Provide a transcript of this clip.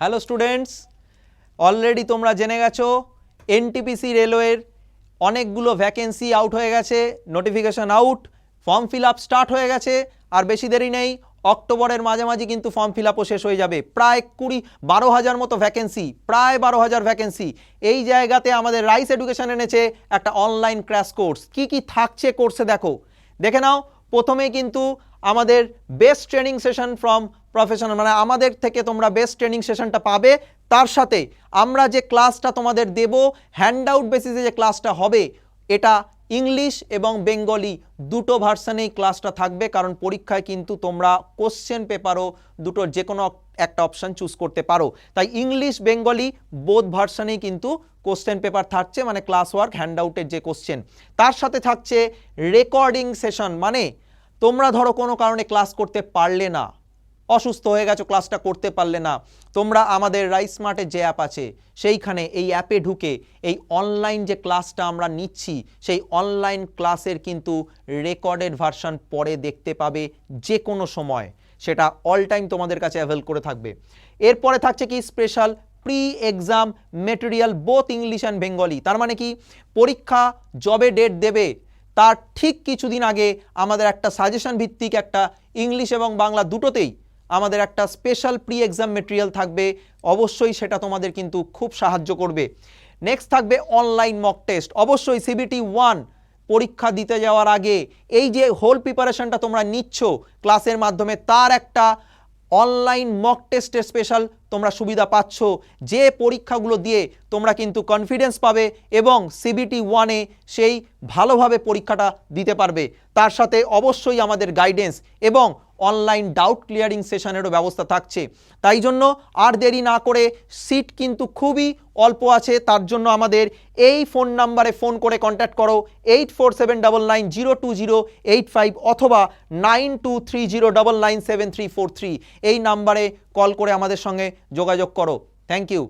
Hello students already তোমরা জেনে গেছো এনটিপিসি রেলওয়ের অনেকগুলো ভ্যাকেন্সি আউট হয়ে গেছে notification out form fill up start হয়ে গেছে, আর বেশি দেরি নেই, অক্টোবরের মাঝামাঝি কিন্তু ফর্ম ফিল আপও শেষ হয়ে যাবে। প্রায় কুড়ি, বারো হাজার মতো ভ্যাকেন্সি প্রায় বারো হাজার ভ্যাকেন্সি এই জায়গাতে আমাদের রাইস এডুকেশন এনেছে একটা অনলাইন ক্র্যাশ কোর্স কি কি থাকছে কোর্সে দেখো। দেখে নাও প্রথমে কিন্তু আমাদের best training session from professional মানে আমাদের থেকে তোমরা বেস্ট ট্রেনিং সেশনটা পাবে। তার সাথে আমরা যে ক্লাসটা তোমাদের দেব হ্যান্ড আউট বেসিসে যে ক্লাসটা হবে, এটা ইংলিশ এবং বেঙ্গলি দুটো ভার্সানেই ক্লাসটা থাকবে, কারণ পরীক্ষায় কিন্তু তোমরা কোশ্চেন পেপারও দুটোর যে কোনো একটা অপশান চুজ করতে পারো। তাই ইংলিশ বেঙ্গলি বোধ ভার্সানেই কিন্তু কোশ্চেন পেপার থাকছে মানে ক্লাস ওয়ার্ক হ্যান্ড আউটের যে কোশ্চেন তার সাথে থাকছে রেকর্ডিং সেশন মানে তোমরা ধরো কোনো কারণে ক্লাস করতে পারলে না, অসুস্থ হয়ে গেছো, ক্লাসটা করতে পারলে না, তোমরা আমাদের রাইস স্মার্টের যে অ্যাপ আছে, সেইখানে এই অ্যাপে ঢুকে এই অনলাইন যে ক্লাসটা আমরা নিচ্ছি, সেই অনলাইন ক্লাসের কিন্তু রেকর্ডেড ভার্সন পরে দেখতে পাবে যে কোনো সময়। সেটা অল টাইম তোমাদের কাছে অ্যাভেল করে থাকবে। এরপরে থাকছে কি special pre exam material, both English and Bengali. তার মানে কি, পরীক্ষা, জবে ডেট দেবে তার ঠিক কিছুদিন আগে আমাদের একটা সাজেশন ভিত্তিক একটা ইংলিশ এবং বাংলা দুটোতেই আমাদের একটা স্পেশাল প্রি এক্সাম মেটেরিয়াল থাকবে। অবশ্যই সেটা তোমাদের কিন্তু খুব সাহায্য করবে। নেক্সট থাকবে অনলাইন মক টেস্ট অবশ্যই সিবিটি ওয়ান পরীক্ষা দিতে যাওয়ার আগে এই যে হোল প্রিপারেশনটা তোমরা নিচ্ছ ক্লাসের মাধ্যমে, তার একটা অনলাইন মক টেস্টের স্পেশাল তোমরা সুবিধা পাচ্ছ। যে পরীক্ষাগুলো দিয়ে তোমরা কিন্তু কনফিডেন্স পাবে এবং সিবিটি ওয়ানে সেই ভালোভাবে পরীক্ষাটা দিতে পারবে। তার সাথে অবশ্যই আমাদের গাইডেন্স এবং অনলাইন ডাউট ক্লিয়ারিং সেশনেরও ব্যবস্থা থাকছে। তাই জন্য আর দেরি না করে সিট কিন্তু খুবই অল্প আছে। তার জন্য আমাদের এই ফোন নাম্বারে ফোন করে কন্ট্যাক্ট করো। Eight four seven double nine zero two zero eight five অথবা nine two three zero double nine seven three four three এই নাম্বারে কল করে আমাদের সঙ্গে যোগাযোগ করো। Thank you